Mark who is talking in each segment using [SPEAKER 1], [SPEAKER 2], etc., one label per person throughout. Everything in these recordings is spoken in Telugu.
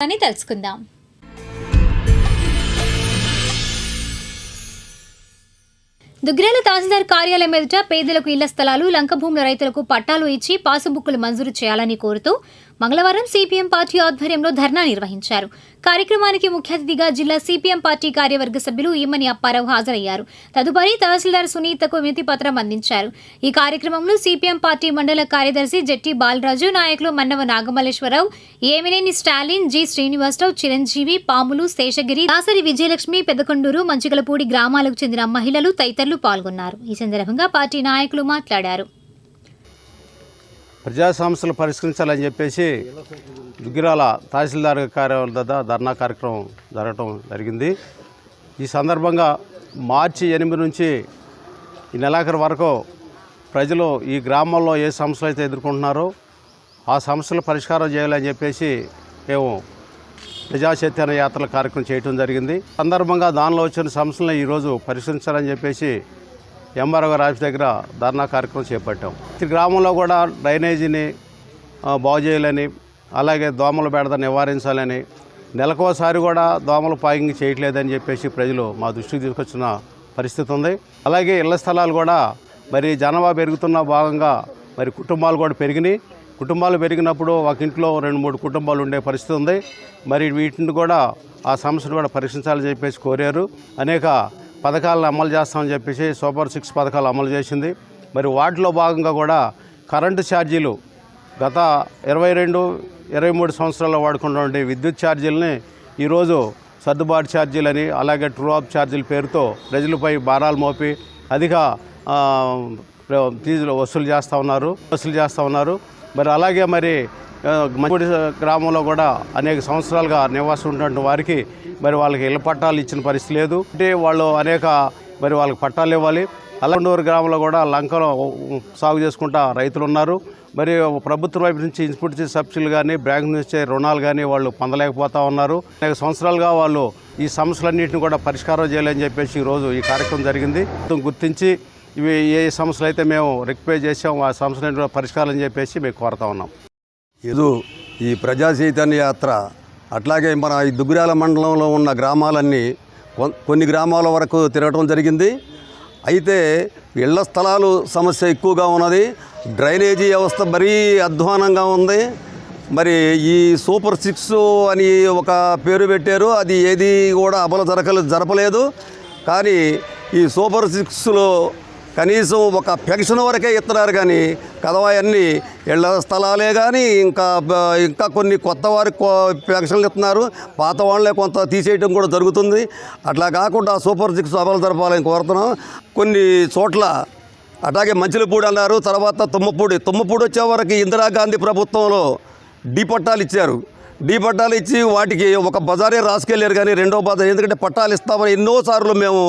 [SPEAKER 1] అని తెలుసుకుందాం. దుగ్రేల తహసీల్దార్ కార్యాలయం ఎదుట పేదలకు ఇళ్ళ స్థలాలు లంక భూముల రైతులకు పట్టాలు ఇచ్చి పాసుబుక్కులు మంజూరు చేయాలని కోరుతూ మంగళవారం సిపిఎం పార్టీ ఆధ్వర్యంలో ధర్నా నిర్వహించారు. కార్యక్రమానికి ముఖ్య అతిథిగా జిల్లా సిపిఎం పార్టీ కార్యవర్గ సభ్యులు ఈమని అప్పారావు హాజరయ్యారు. తదుపరి తహసీల్దార్ సునీతకు వినతి పత్రం అందించారు. ఈ కార్యక్రమంలో సిపిఎం పార్టీ మండల కార్యదర్శి జట్టి బాలరాజు నాయకులు మన్నవ నాగమల్లేశ్వరరావు ఏమినేని స్టాలిన్ జి శ్రీనివాసరావు చిరంజీవి పాములు శేషగిరి దాసరి విజయలక్ష్మి పెదకొండూరు మంచిగలపూడి గ్రామాలకు చెందిన మహిళలు తదితరులు పాల్గొన్నారు. ఈ సందర్భంగా పార్టీ నాయకులు మాట్లాడారు.
[SPEAKER 2] ప్రజా సమస్యలు పరిష్కరించాలని చెప్పేసి దుగ్గిరాల తహసీల్దార్ కార్యాలయం వద్ద ధర్నా కార్యక్రమం జరగటం జరిగింది. ఈ సందర్భంగా మార్చి ఎనిమిది నుంచి ఈ నెలాఖరు వరకు ప్రజలు ఈ గ్రామంలో ఏ సమస్యలు అయితే ఎదుర్కొంటున్నారో ఆ సమస్యలు పరిష్కారం చేయాలని చెప్పేసి మేము ప్రజా చైతన్య యాత్రల కార్యక్రమం చేయటం జరిగింది. సందర్భంగా దానిలో వచ్చిన సమస్యలను ఈరోజు పరిష్కరించాలని చెప్పేసి ఎంఆర్ఓ గారి ఆఫీస్ దగ్గర ధర్నా కార్యక్రమం చేపట్టాం. ఈ గ్రామంలో కూడా డ్రైనేజీని బాగు చేయాలని అలాగే దోమల బెడద నివారించాలని నెలకోసారి కూడా దోమలు పాయింగ్ చేయట్లేదని చెప్పేసి ప్రజలు మా దృష్టికి తీసుకొచ్చిన పరిస్థితి ఉంది. అలాగే ఇళ్ళ స్థలాలు కూడా మరి జనాభా పెరుగుతున్న భాగంగా మరి కుటుంబాలు కూడా పెరిగినాయి. కుటుంబాలు పెరిగినప్పుడు ఒక ఇంట్లో రెండు మూడు కుటుంబాలు ఉండే పరిస్థితి ఉంది. మరి వీటిని కూడా ఆ సమస్యను కూడా పరీక్షించాలని చెప్పేసి కోరారు. అనేక పథకాలను అమలు చేస్తామని చెప్పేసి సూపర్ సిక్స్ పథకాలు అమలు చేసింది. మరి వాటిలో భాగంగా కూడా కరెంటు ఛార్జీలు గత ఇరవై రెండు ఇరవై మూడు సంవత్సరాల్లో వాడుకున్నటువంటి విద్యుత్ ఛార్జీలని ఈరోజు సర్దుబాటు ఛార్జీలని అలాగే ట్రూ ఆఫ్ ఛార్జీల పేరుతో ప్రజలపై భారాలు మోపి అధిక ఫీజులు వసూలు చేస్తూ ఉన్నారు వసూలు చేస్తూ ఉన్నారు. మరి అలాగే మరి ఆ, మంచిపూడి గ్రామంలో కూడా అనేక సంవత్సరాలుగా నివాసం ఉన్నటువంటి వారికి మరి వాళ్ళకి ఇళ్ళ పట్టాలు ఇచ్చిన పరిస్థితి లేదు. అంటే వాళ్ళు అనేక మరి వాళ్ళకి పట్టాలు ఇవ్వాలి. అల్లండూరు గ్రామంలో కూడా లంకలో సాగు చేసుకుంటా రైతులు ఉన్నారు. మరి ప్రభుత్వం వైపు నుంచి ఇన్పుట్ సబ్సిడీలు కానీ బ్యాంక్ నుంచి రుణాలు కానీ వాళ్ళు పొందలేకపోతా ఉన్నారు. అనేక సంవత్సరాలుగా వాళ్ళు ఈ సమస్యలన్నింటిని కూడా పరిష్కారం చేయాలని చెప్పేసి ఈరోజు ఈ కార్యక్రమం జరిగింది. గుర్తించి ఇవి ఏ సమస్యలు అయితే మేము రిక్వైర్ చేసాం ఆ సమస్యలు కూడా పరిష్కారం చెప్పేసి మేము కోరుతా ఉన్నాం.
[SPEAKER 3] ఏదో ఈ ప్రజా చైతన్య యాత్ర అట్లాగే మన ఈ దుగ్గురాల మండలంలో ఉన్న గ్రామాలన్నీ కొన్ని గ్రామాల వరకు తిరగటం జరిగింది. అయితే ఇళ్ళ స్థలాలు సమస్య ఎక్కువగా ఉన్నది. డ్రైనేజీ వ్యవస్థ మరీ అధ్వానంగా ఉంది. మరి ఈ సూపర్ సిక్స్ అని ఒక పేరు పెట్టారు. అది ఏది కూడా అమలు జరగలేదు జరపలేదు. కానీ ఈ సూపర్ సిక్స్లో కనీసం ఒక పెన్షన్ వరకే ఇస్తున్నారు కానీ కదవాయన్నీ ఇళ్ళ స్థలాలే కానీ ఇంకా ఇంకా కొన్ని కొత్త వారికి పెన్షన్లు ఇస్తున్నారు. పాత వాళ్ళే కొంత తీసేయడం కూడా జరుగుతుంది. అట్లా కాకుండా సూపర్ సిక్స్ సభలు జరపాలని కోరుతున్నాం. కొన్ని చోట్ల అట్లాగే మంచిలపూడి అన్నారు. తర్వాత తుమ్మపూడి. తుమ్మపూడి వచ్చే వరకు ఇందిరాగాంధీ ప్రభుత్వంలో డీ పట్టాలు ఇచ్చారు. డీ పట్టాలు ఇచ్చి వాటికి ఒక బజారే రాసుకెళ్ళారు కానీ రెండో బజార్. ఎందుకంటే పట్టాలు ఇస్తామని ఎన్నోసార్లు మేము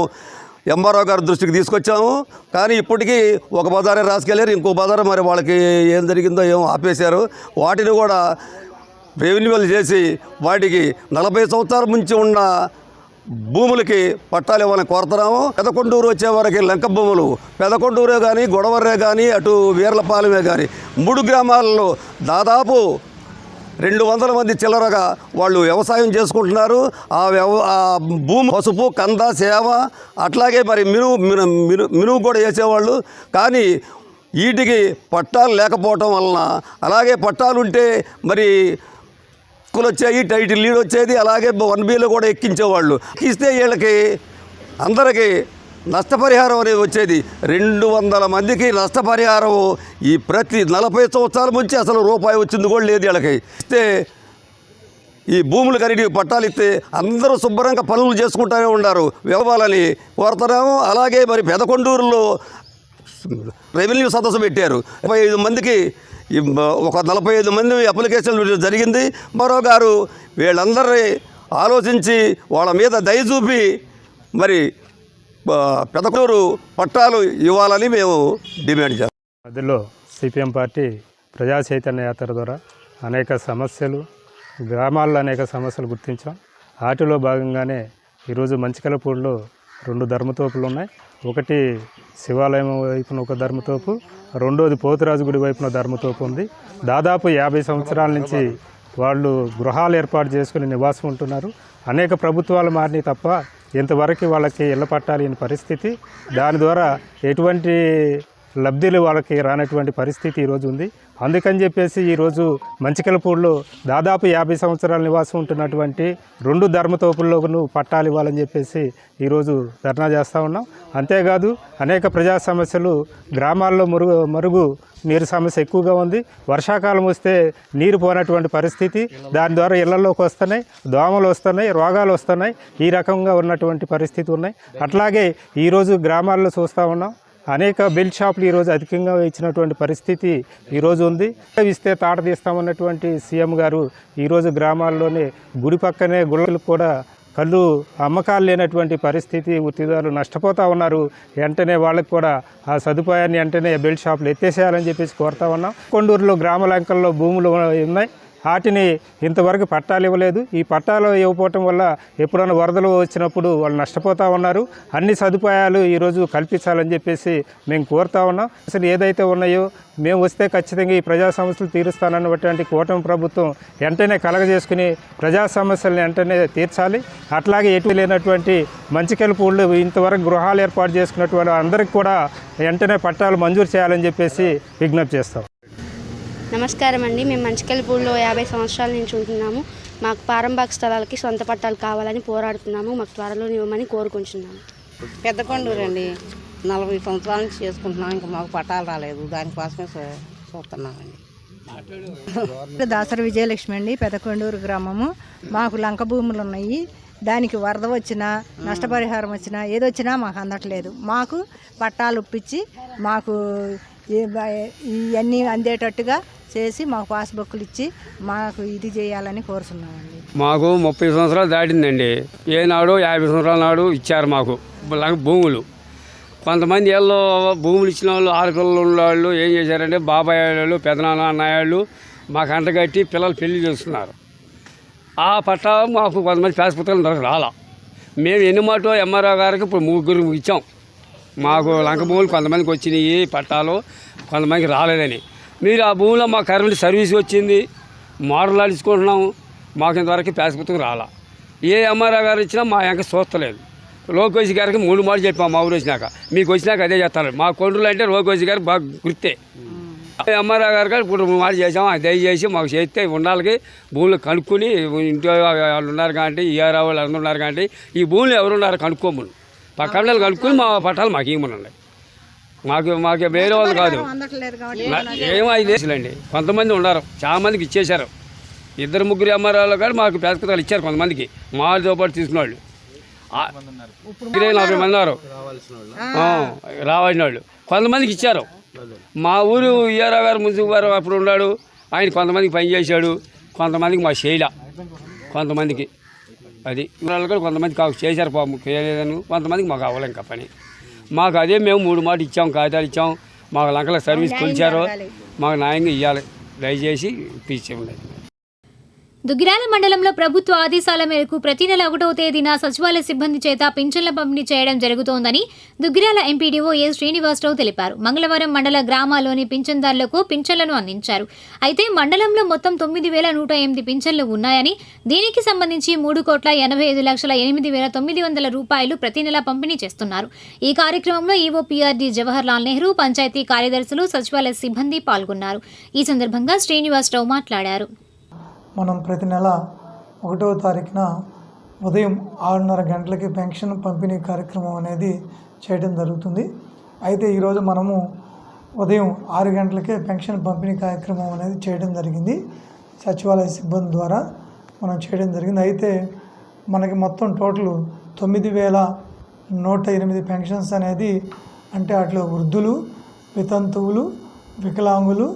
[SPEAKER 3] ఎంఆర్ఓ గారి దృష్టికి తీసుకొచ్చాము. కానీ ఇప్పటికీ ఒక బజారే రాసుకెళ్ళారు. ఇంకో బజారు మరి వాళ్ళకి ఏం జరిగిందో ఏమో ఆపేశారు. వాటిని కూడా రెవెన్యూలు చేసి వాటికి నలభై సంవత్సరాల నుంచి ఉన్న భూములకి పట్టాలు ఇవ్వాలని కోరుతున్నాము పెదకొండూరు వచ్చే లంక భూములు పెదకొండూరే కానీ గొడవర్రే కానీ అటు వీర్లపాలెమే కానీ మూడు గ్రామాలలో దాదాపు రెండు వందల మంది చిల్లరగా వాళ్ళు వ్యవసాయం చేసుకుంటున్నారు. ఆ వ్యవ ఆ భూమి పసుపు కంద సేవ అట్లాగే మరి మినుము మిను మిను కూడా వేసేవాళ్ళు. కానీ వీటికి పట్టాలు లేకపోవటం వలన అలాగే పట్టాలు ఉంటే మరి హక్కులు వచ్చాయి టైటిల్ లీడ్ వచ్చేది అలాగే వన్ బీలో కూడా ఎక్కించేవాళ్ళు. ఇస్తే వీళ్ళకి అందరికీ నష్టపరిహారం అనేది వచ్చేది. రెండు వందల మందికి నష్టపరిహారం ఈ ప్రతి నలభై సంవత్సరాల నుంచి అసలు రూపాయి వచ్చింది కూడా లేదు వీళ్ళకి. ఇస్తే ఈ భూములు కరిగి పట్టాలు ఇస్తే అందరూ శుభ్రంగా పనులు చేసుకుంటూనే ఉన్నారు. వ్యవహారాలని కోరుతున్నాము. అలాగే మరి పెదకొండూరులో రెవెన్యూ సదస్సు పెట్టారు. ముప్పై ఐదు మందికి ఈ ఒక నలభై ఐదు మంది అప్లికేషన్లు జరిగింది. మరో గారు వీళ్ళందరినీ ఆలోచించి వాళ్ళ మీద దయ చూపి మరి పెదకూరు పట్టాలు ఇవ్వాలని మేము డిమాండ్ చేస్తాం.
[SPEAKER 4] మధ్యలో సిపిఎం పార్టీ ప్రజా చైతన్య యాత్ర ద్వారా అనేక సమస్యలు గ్రామాల్లో అనేక సమస్యలు గుర్తించాం. వాటిలో భాగంగానే ఈరోజు మంచికలపూడిలో రెండు ధర్మతోపులు ఉన్నాయి. ఒకటి శివాలయం వైపున ఒక ధర్మతోపు రెండోది పోతురాజు గుడి వైపున ధర్మతోపు ఉంది. దాదాపు యాభై సంవత్సరాల నుంచి వాళ్ళు గృహాలు ఏర్పాటు చేసుకుని నివాసం ఉంటున్నారు. అనేక ప్రభుత్వాలు మారినాయి తప్ప ఇంతవరకు వాళ్ళకి ఇళ్ళ పట్టాలి అనే పరిస్థితి. దాని ద్వారా ఎటువంటి లబ్ధిలు వాళ్ళకి రానటువంటి పరిస్థితి ఈరోజు ఉంది. అందుకని చెప్పేసి ఈరోజు మంచికలపూడిలో దాదాపు యాభై సంవత్సరాల నివాసం ఉంటున్నటువంటి రెండు ధర్మతోపుల్లోనూ పట్టాలు ఇవ్వాలని చెప్పేసి ఈరోజు ధర్నా చేస్తూ ఉన్నాం. అంతేకాదు అనేక ప్రజా సమస్యలు గ్రామాల్లో మరుగు మరుగు నీరు సమస్య ఎక్కువగా ఉంది. వర్షాకాలం వస్తే నీరు పోనటువంటి పరిస్థితి. దాని ద్వారా ఇళ్ళలోకి వస్తున్నాయి దోమలు వస్తున్నాయి రోగాలు వస్తున్నాయి. ఈ రకంగా ఉన్నటువంటి పరిస్థితి ఉన్నాయి. అట్లాగే ఈరోజు గ్రామాల్లో చూస్తూ ఉన్నాం. అనేక బెల్ట్ షాపులు ఈరోజు అధికంగా ఇచ్చినటువంటి పరిస్థితి ఈరోజు ఉంది. ఇస్తే తాట తీస్తామన్నటువంటి సీఎం గారు ఈరోజు గ్రామాల్లోనే గుడి పక్కనే గుళ్ళలు కూడా కళ్ళు అమ్మకాలు లేనటువంటి పరిస్థితి వృత్తిదారులు నష్టపోతూ ఉన్నారు. వెంటనే వాళ్ళకి కూడా ఆ సదుపాయాన్ని వెంటనే బెల్ట్ షాపులు ఎత్తేసేయాలని చెప్పేసి కోరుతా ఉన్నాం. కొండూరులో గ్రామలంకల్లో భూములు ఉన్నాయి. వాటిని ఇంతవరకు పట్టాలు ఇవ్వలేదు. ఈ పట్టాలు ఇవ్వకపోవటం వల్ల ఎప్పుడైనా వరదలు వచ్చినప్పుడు వాళ్ళు నష్టపోతూ ఉన్నారు. అన్ని సదుపాయాలు ఈరోజు కల్పించాలని చెప్పేసి మేము కోరుతా ఉన్నాం. అసలు ఏదైతే ఉన్నాయో మేము వస్తే ఖచ్చితంగా ఈ ప్రజా సమస్యలు తీరుస్తానన్నటువంటి కూటమి ప్రభుత్వం వెంటనే కలగజేసుకుని ప్రజా సమస్యలను వెంటనే తీర్చాలి. అట్లాగే ఎటు లేనటువంటి మంచికెలుపుళ్ళు ఇంతవరకు గృహాలు ఏర్పాటు చేసుకున్నటువంటి అందరికి కూడా వెంటనే పట్టాలు మంజూరు చేయాలని చెప్పేసి విజ్ఞప్తి చేస్తాం.
[SPEAKER 5] నమస్కారం అండి. మేము మంచికెళ్ళపూడిలో యాభై సంవత్సరాల నుంచి ఉంటున్నాము. మాకు పారంబాక్ స్థలాలకి సొంత పట్టాలు కావాలని పోరాడుతున్నాము. మాకు త్వరలో ఇవ్వమని కోరుకుంటున్నాము.
[SPEAKER 6] పెద్ద కొండూరు అండి నలభై సంవత్సరాల నుంచి చేసుకుంటున్నాం. ఇంకా మాకు పట్టాలు రాలేదు. దానికోసమే చూ- చూస్తున్నామండి.
[SPEAKER 7] దాసరి విజయలక్ష్మి అండి. పెదకొండూరు గ్రామము. మాకు లంక భూములు ఉన్నాయి. దానికి వరద వచ్చినా నష్టపరిహారం వచ్చినా ఏదొచ్చినా మాకు అందట్లేదు. మాకు పట్టాలు ఒప్పించి మాకు ఇవన్నీ అందేటట్టుగా చేసి మాకు పాస్బుక్లు ఇచ్చి మాకు ఇది చేయాలని కోరుతున్నామండి.
[SPEAKER 8] మాకు ముప్పై సంవత్సరాలు దాటిందండి. ఏనాడు యాభై సంవత్సరాల నాడు ఇచ్చారు మాకు లంక భూములు. కొంతమంది ఏళ్ళు భూములు ఇచ్చిన వాళ్ళు ఆడపిల్లలు ఉన్నవాళ్ళు ఏం చేశారంటే బాబాయ్ వాళ్ళు పెదనాన్న అన్నయ్యాళ్ళు మాకు అంటగట్టి పిల్లలు పెళ్ళి చేస్తున్నారు ఆ పట్టా మాకు కొంతమంది పేస పుస్తకాలు దొరక రాలా. మేము ఎన్ని మాటో ఎంఆర్ఓ గారికి ఇప్పుడు ముగ్గురు ఇచ్చాం. మాకు లంక భూములు కొంతమందికి వచ్చినాయి పట్టాలు కొంతమందికి రాలేదని. మీరు ఆ భూమిలో మా కరెంట్ సర్వీస్ వచ్చింది మోడల్ అడుచుకుంటున్నాము మాకు ఇంతవరకు పేస పుస్తకం రాలా. ఏ ఎంఆర్ఓ గారు ఇచ్చినా మా వెంక చూస్తలేదు లోకేష్ గారికి మూడు మాటలు చెప్పాం మా ఊరు వచ్చినాక. మీకు వచ్చినాక అదే చేస్తారు. మా కొండలు అంటే లోకేష్ గారికి బాగా గుర్తే. ఎంఆర్ఓ గారు కూడా ఇప్పుడు మాట చేసాం అది దయచేసి మాకు చేస్తే ఉండాలకి. భూములు కనుక్కొని ఇంటి వాళ్ళు ఉన్నారు కాబట్టి ఈఆర్ఆ వాళ్ళు అందరూ ఉన్నారు కాబట్టి ఈ భూములు ఎవరున్నారు కనుక్కోమని. పక్కన కనుక్కొని మా పట్టాలు మాకు ఇవ్వమనండి. మాకు మాకు వేరే వాళ్ళు కాదు.
[SPEAKER 7] అందట్లేదు కాబట్టి
[SPEAKER 8] ఏమో ఐదు దేశాలండి కొంతమంది ఉన్నారు. చాలా మందికి ఇచ్చేశారు. ఇద్దరు ముగ్గురు ఎంఆర్ఓలు కానీ మాకు పేదకథలు ఇచ్చారు కొంతమందికి. మాతో పాటు తీసుకున్న వాళ్ళు నలభై మంది ఉన్నారు. ఆ, రావాల్సిన వాళ్ళు కొంతమందికి ఇచ్చారు. మా ఊరు ఈఆర్ఆ గారు మున్సిపల్ గారు అప్పుడు ఉన్నాడు. ఆయన కొంతమందికి పని చేశాడు. కొంతమందికి మా చేయల. కొంతమందికి. అది. వాళ్ళు కూడా కొంతమంది కాకు చేశారు పాపం. చేయలేదని కొంతమందికి మాకు అవ్వలేం ఇంకా పని. మాకు అదే మేము మూడు మాట ఇచ్చాం కాగితాలు ఇచ్చాం. మాకు లంకల సర్వీస్ కొలిచారు. మాకు న్యాయంగా ఇవ్వాలి దయచేసి ఇప్పించండి
[SPEAKER 1] దుగ్గిరాల మండలంలో ప్రభుత్వ ఆదేశాల మేరకు ప్రతి నెల ఒకటవ తేదీన సచివాలయ సిబ్బంది చేత పింఛన్ల పంపిణీ చేయడం జరుగుతోందని దుగ్గిరాల ఎంపీడీఓ ఏ శ్రీనివాసరావు తెలిపారు. మంగళవారం మండల గ్రామాల్లోని పింఛన్దారులకు పింఛన్లను అందించారు. అయితే మండలంలో మొత్తం తొమ్మిది వేల నూట ఎనిమిది పింఛన్లు ఉన్నాయని దీనికి సంబంధించి మూడు కోట్ల ఎనభై ఐదు లక్షల ఎనిమిది వేల తొమ్మిది వందల రూపాయలు ప్రతి నెల పంపిణీ చేస్తున్నారు. ఈ కార్యక్రమంలో ఈవో పీఆర్డీ జవహర్లాల్ నెహ్రూ పంచాయతీ కార్యదర్శులు సచివాలయ సిబ్బంది పాల్గొన్నారు. ఈ సందర్భంగా శ్రీనివాసరావు మాట్లాడారు.
[SPEAKER 9] మనం ప్రతి నెల ఒకటవ తారీఖున ఉదయం ఆరున్నర గంటలకి పెన్షన్ పంపిణీ కార్యక్రమం అనేది చేయడం జరుగుతుంది. అయితే ఈరోజు మనము ఉదయం ఆరు గంటలకే పెన్షన్ పంపిణీ కార్యక్రమం అనేది చేయడం జరిగింది. సచివాలయ సిబ్బంది ద్వారా మనం చేయడం జరిగింది. అయితే మనకి మొత్తం టోటల్ తొమ్మిది వేల నూట ఎనిమిది పెన్షన్స్ అనేది అంటే అట్లా వృద్ధులు వితంతువులు వికలాంగులు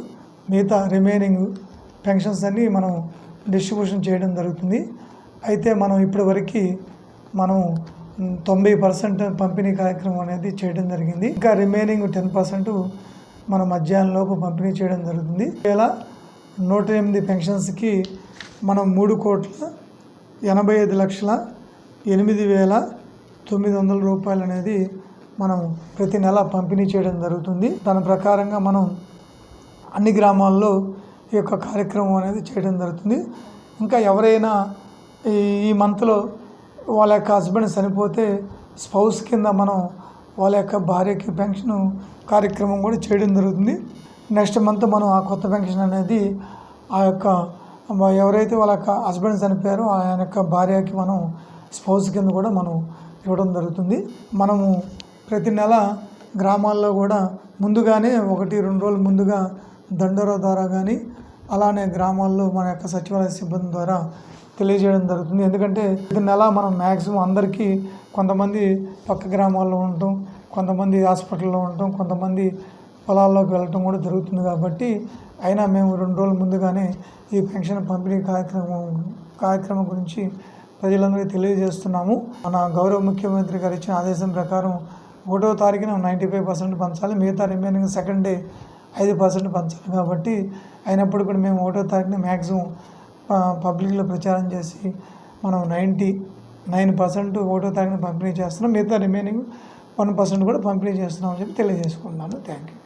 [SPEAKER 9] మిగతా రిమైనింగ్ పెన్షన్స్ అన్నీ మనం డిస్ట్రిబ్యూషన్ చేయడం జరుగుతుంది. అయితే మనం ఇప్పటివరకు మనం తొంభై పర్సెంట్ పంపిణీ కార్యక్రమం అనేది చేయడం జరిగింది. ఇంకా రిమైనింగ్ టెన్ పర్సెంట్ మన మధ్యాహ్నం లోపు పంపిణీ చేయడం జరుగుతుంది. ఇలా నూట ఎనిమిది పెన్షన్స్కి మనం మూడు కోట్ల ఎనభై ఐదు లక్షల ఎనిమిది వేల తొమ్మిది వందల రూపాయలు అనేది మనం ప్రతి నెల పంపిణీ చేయడం జరుగుతుంది. దాని ప్రకారంగా మనం అన్ని గ్రామాల్లో ఈ యొక్క కార్యక్రమం అనేది చేయడం జరుగుతుంది. ఇంకా ఎవరైనా ఈ ఈ మంత్లో వాళ్ళ యొక్క హస్బెండ్ చనిపోతే స్పౌస్ కింద మనం వాళ్ళ యొక్క భార్యకి పెన్షన్ కార్యక్రమం కూడా చేయడం జరుగుతుంది. నెక్స్ట్ మంత్ మనం ఆ కొత్త పెన్షన్ అనేది ఆ యొక్క ఎవరైతే వాళ్ళ యొక్క హస్బెండ్ చనిపోయారో ఆయన యొక్క భార్యకి మనం స్పౌస్ కింద కూడా మనం ఇవ్వడం జరుగుతుంది. మనము ప్రతి నెల గ్రామాల్లో కూడా ముందుగానే ఒకటి రెండు రోజులు ముందుగా దండోరా ద్వారా కానీ అలానే గ్రామాల్లో మన యొక్క సచివాలయ సిబ్బంది ద్వారా తెలియజేయడం జరుగుతుంది. ఎందుకంటే ప్రతి నెల మనం మ్యాక్సిమం అందరికీ కొంతమంది పక్క గ్రామాల్లో ఉండటం కొంతమంది హాస్పిటల్లో ఉండటం కొంతమంది పొలాల్లోకి వెళ్ళటం కూడా జరుగుతుంది కాబట్టి అయినా మేము రెండు రోజుల ముందుగానే ఈ పెన్షన్ పంపిణీ కార్యక్రమం కార్యక్రమం గురించి ప్రజలందరికీ తెలియజేస్తున్నాము. మన గౌరవ ముఖ్యమంత్రి గారు ఇచ్చిన ఆదేశం ప్రకారం ఒకటో తారీఖున నైంటీ ఫైవ్ పర్సెంట్ పంచాలి. మిగతా రిమైనింగ్ సెకండ్ డే ఐదు పర్సెంట్ పంచాలి కాబట్టి అయినప్పుడు కూడా మేము ఒకటో తారీఖున మ్యాక్సిమం పబ్లిక్లో ప్రచారం చేసి మనం నైంటీ నైన్ పర్సెంట్ ఒకటో తారీఖున పంపిణీ చేస్తున్నాం. మిగతా రిమైనింగ్ వన్ పర్సెంట్ కూడా పంపిణీ చేస్తున్నాం అని చెప్పి తెలియజేసుకున్నాను థ్యాంక్ యూ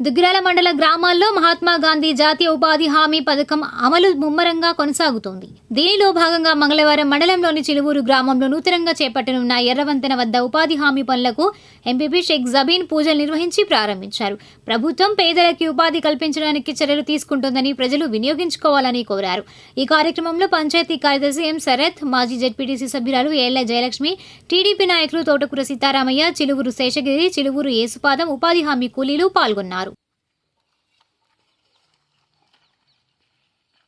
[SPEAKER 1] దుగ్గిరాల మండల గ్రామాల్లో మహాత్మా గాంధీ జాతీయ ఉపాధి హామీ పథకం అమలు ముమ్మరంగా కొనసాగుతోంది. దీనిలో భాగంగా మంగళవారం మండలంలోని చిలువూరు గ్రామంలో నూతనంగా చేపట్టనున్న ఎర్రవంతెన వద్ద ఉపాధి హామీ పనులకు ఎంపీపీ షేక్ జబీన్ పూజలు నిర్వహించి ప్రారంభించారు. ప్రభుత్వం పేదలకి ఉపాధి కల్పించడానికి చర్యలు తీసుకుంటుందని ప్రజలు వినియోగించుకోవాలని కోరారు. ఈ కార్యక్రమంలో పంచాయతీ కార్యదర్శి ఎం శరత్ మాజీ జెడ్పీటీసీ సభ్యురాలు ఏళ్ళ జయలక్ష్మి టీడీపీ నాయకులు తోటకూర సీతారామయ్య చిలువురు శేషగిరి చిలువురు యేసుపాదం ఉపాధి హామీ కూలీలు పాల్గొన్నారు.